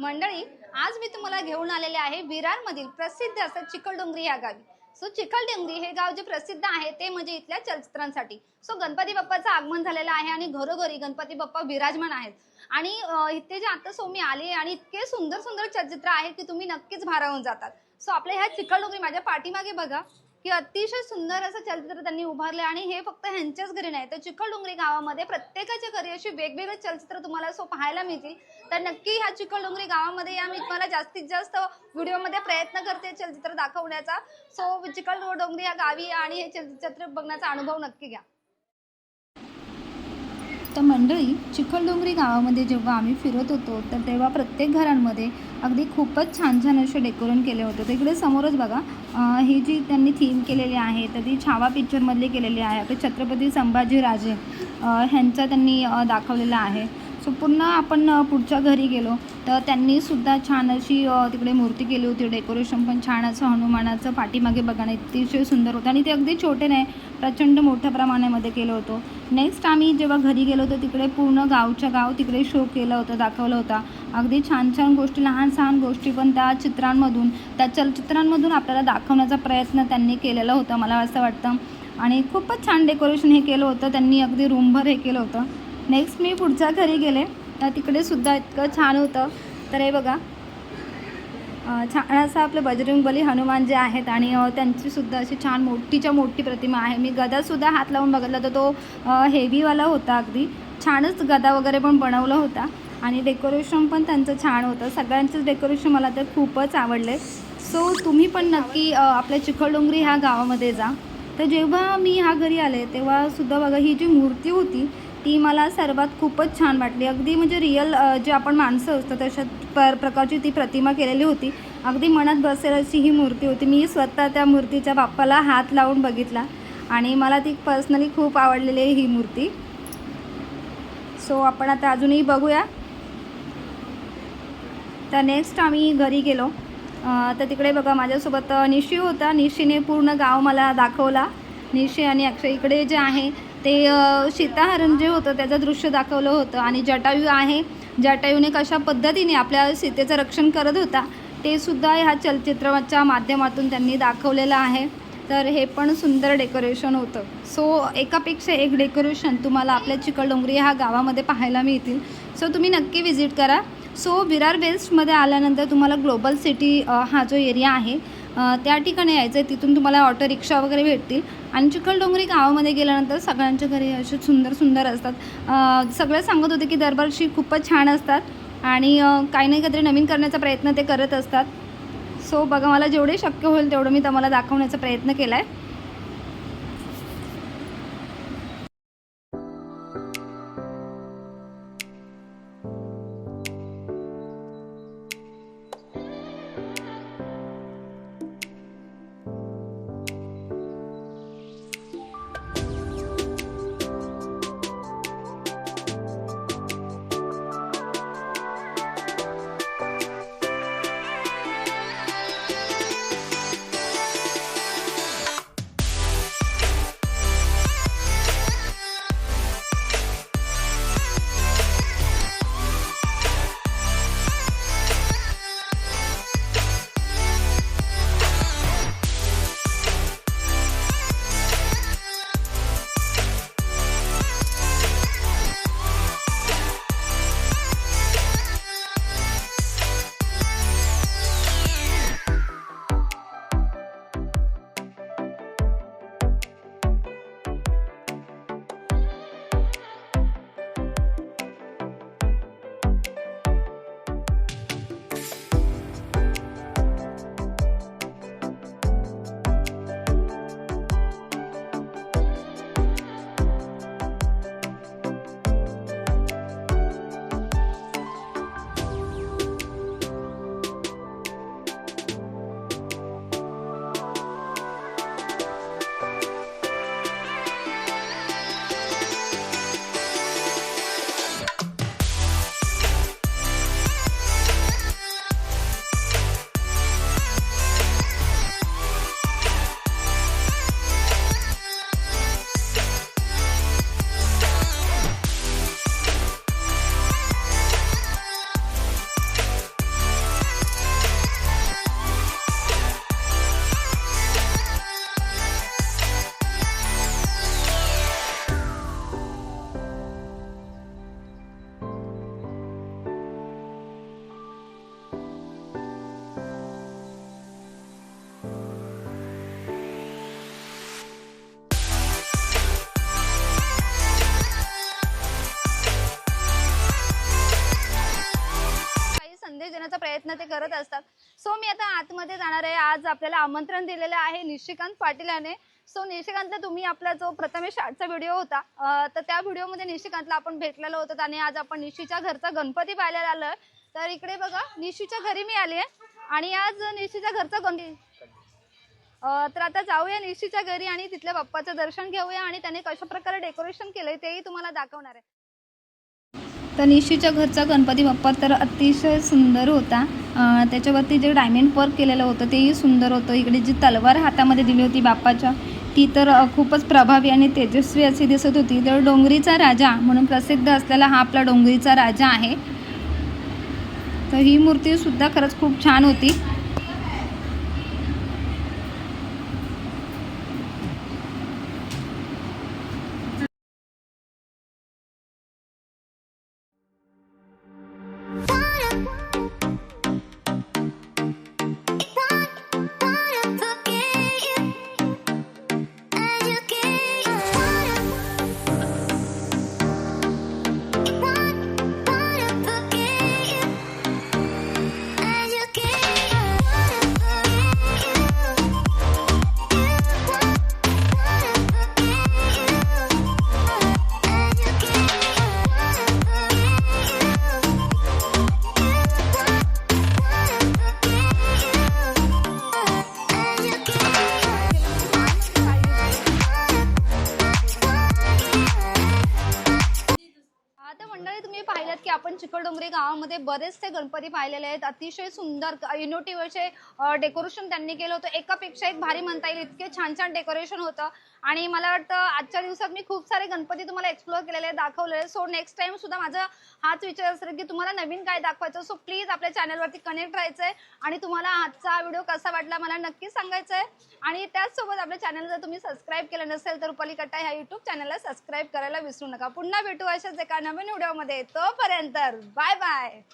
मंडळी आज मी तुम्हाला घेऊन आलेले आहे विरारमधील प्रसिद्ध असं चिखलडोंगरी या गावी. सो चिखलडोंगरी हे गाव जे प्रसिद्ध आहे ते म्हणजे इथल्या चलचित्रांसाठी. सो गणपती बाप्पाचं आगमन झालेलं आहे आणि घरोघरी गणपती बाप्पा विराजमान आहेत. आणि इथे जे आता सो मी आले आणि इतके सुंदर सुंदर चलचित्र आहेत की तुम्ही नक्कीच भारावून जातात. सो आपल्या ह्या चिखलडोंगरी माझ्या पाठीमागे बघा की अतिशय सुंदर असं चलचित्र त्यांनी उभारले आणि हे फक्त ह्यांच्याच घरी नाही तर चिखलडोंगरी गावामध्ये प्रत्येकाच्या घरी अशी वेगवेगळे चलचित्र तुम्हाला सो पाहायला मिळतील. तर नक्की ह्या चिखलडोंगरी गावामध्ये या मी तुम्हाला जास्तीत जास्त व्हिडिओमध्ये प्रयत्न करते चलचित्र दाखवण्याचा. सो चिखलडोंगरी या गावी आणि हे चलचित्र बघण्याचा अनुभव नक्की घ्या. तर मंडळी चिखलडोंगरी गावामध्ये जेव्हा आम्ही फिरत होतो तर तेव्हा प्रत्येक घरांमध्ये अगदी खूपच छान छान असे डेकोरेशन केले होते. तर इकडे समोरच बघा ही जी त्यांनी थीम केलेली आहे तर ती छावा पिक्चरमधली केलेली आहे. आपले छत्रपती संभाजीराजे ह्यांचा त्यांनी दाखवलेला आहे. सो पुन्हा आपण पुढच्या घरी गेलो. तर त्यांनी सुद्धा छान अशी तिकडे मूर्ती केली होती. डेकोरेशन पण छान असं हनुमानाचं पाठीमागे बघणं अतिशय सुंदर होतं. आणि ते अगदी छोटे नाही प्रचंड मोठ्या प्रमाणामध्ये केलं होतं. नेक्स्ट आम्ही जेव्हा घरी गेलो तर तिकडे पूर्ण गावच्या गाव तिकडे शो केला होता दाखवला होता. अगदी छान छान गोष्टी लहान सहान गोष्टी पण त्या चित्रांमधून त्या चलचित्रांमधून आपल्याला दाखवण्याचा प्रयत्न त्यांनी केलेला होता मला असं वाटतं. आणि खूपच छान डेकोरेशन हे केलं होतं. त्यांनी अगदी रूमभर हे केलं होतं. नेक्स्ट मी पुढच्या घरी गेले. तर तिकडे सुद्धा इतकं छान होतं. तर हे बघा. छान असं आपलं बजरंगबली हनुमान जे आहेत आणि त्यांचीसुद्धा त्यांची सुद्धा अशी छान मोठीच्या मोठी प्रतिमा आहे. मी गदासुद्धा हात लावून बघितला तर तो हेवीवाला होता अगदी. छानच गदा वगैरे पण बनवला होता. आणि डेकोरेशन पण त्यांचं छान होतं. सगळ्यांचंच डेकोरेशन मला तर खूपच आवडले. सो तुम्ही पण नक्की आपल्या चिखलडोंगरी ह्या गावामध्ये जा. तर जेव्हा मी ह्या घरी आले तेव्हा सुद्धा बघा ही जी मूर्ती होती ती मला सर्वात खूपच छान वाटली. अगदी म्हणजे रिअल जे आपण माणसं असतं तशा पर प्रकारची ती प्रतिमा केलेली होती. अगदी मनात बसेल अशी ही मूर्ती होती. मी स्वतः त्या मूर्तीच्या बाप्पाला हात लावून बघितला आणि मला ती पर्सनली खूप आवडलेली आहे ही मूर्ती. सो आपण आता अजूनही बघूया. तर नेक्स्ट आम्ही घरी गेलो. तर तिकडे बघा माझ्यासोबत निशी होता. निशीने पूर्ण गाव मला दाखवला. निशी आणि अक्षय इकडे जे आहे ते सीताहरण जे होतं त्याचं दृश्य दाखवलं होतं आणि जटायू आहे. जटायूने कशा पद्धतीने आपल्या सीतेचं रक्षण करत होता ते सुद्धा ह्या चलचित्राच्या माध्यमातून त्यांनी दाखवलेलं आहे. तर हे पण सुंदर डेकोरेशन होतं. सो एकापेक्षा एक डेकोरेशन तुम्हाला आपल्या चिखलडोंगरी ह्या गावामध्ये पाहायला मिळतील. सो तुम्ही नक्की व्हिजिट करा. सो विरार वेस्टमध्ये आल्यानंतर तुम्हाला ग्लोबल सिटी हा जो एरिया आहे त्या ठिकाणी यायचं आहे तिथून तुम्हाला ऑटो रिक्षा वगैरे भेटतील. आणि चिखलडोंगरी गावामध्ये गेल्यानंतर सगळ्यांच्या घरी असे सुंदर सुंदर असतात. सगळे सांगत होते की दरबारशी खूपच छान असतात. आणि काही नाही काहीतरी नवीन करण्याचा प्रयत्न ते करत असतात. सो बघा मला जेवढे शक्य होईल तेवढं मी तुम्हाला दाखवण्याचा प्रयत्न केला आहे प्रयत्न ते करत असतात. सो मी आता आतमध्ये जाणार आहे. आज आपल्याला आमंत्रण दिलेलं आहे निशिकांत पाटील याने. सो निशिकांतला तुम्ही आपला जो प्रथमेश आजचा व्हिडिओ होता तर त्या व्हिडिओमध्ये निशिकांतला आपण भेटलेलो होतो आणि आज आपण निशीच्या घरचा गणपती पाहायला आलोय. तर इकडे बघा निशीच्या घरी मी आली आहे आणि आज निशीच्या घरचा गणपती तर आता जाऊया निशीच्या घरी आणि तिथल्या बाप्पाचं दर्शन घेऊया आणि त्याने कशा प्रकारे डेकोरेशन केलंय तेही तुम्हाला दाखवणार आहे. तर निशीच्या घरचा गणपती बाप्पा तर अतिशय सुंदर होता. त्याच्यावरती जे डायमंड वर्क केलेलं होतं तेही सुंदर होतं. इकडे जी तलवार हातामध्ये दिली होती बाप्पाच्या ती तर खूपच प्रभावी आणि तेजस्वी अशी दिसत होती. तर डोंगरीचा राजा म्हणून प्रसिद्ध असलेला हा आपला डोंगरीचा राजा आहे. तर ही मूर्तीसुद्धा खरंच खूप छान होती. चिखलडोंगरी गावामध्ये बरेचसे गणपती पाहिलेले आहेत. अतिशय सुंदर युनिटीवरचे डेकोरेशन त्यांनी केलं होतं. एकापेक्षा एक भारी म्हणता येईल. इतके छान छान डेकोरेशन होतं. आणि मला वाटतं आजच्या दिवसात मी खूप सारे गणपती तुम्हाला एक्सप्लोअर केलेले दाखवलेले. सो नेक्स्ट टाइम सुद्धा माझा हाच विचार असेल की तुम्हाला नवीन काय दाखवायचं? सो प्लीज आपल्या चॅनलवरती कनेक्ट राहायचं आहे आणि तुम्हाला आजचा व्हिडिओ कसा वाटला मला नक्की सांगायचं आहे आणि त्याचसोबत आपल्या चॅनल जर तुम्ही सबस्क्राईब केलं नसेल तर रुपाली कट्टा ह्या युट्यूब चॅनलला सबस्क्राईब करायला विसरू नका. पुन्हा भेटू अशाच एका नवीन व्हिडिओमध्ये तोपर्यंत Bye bye.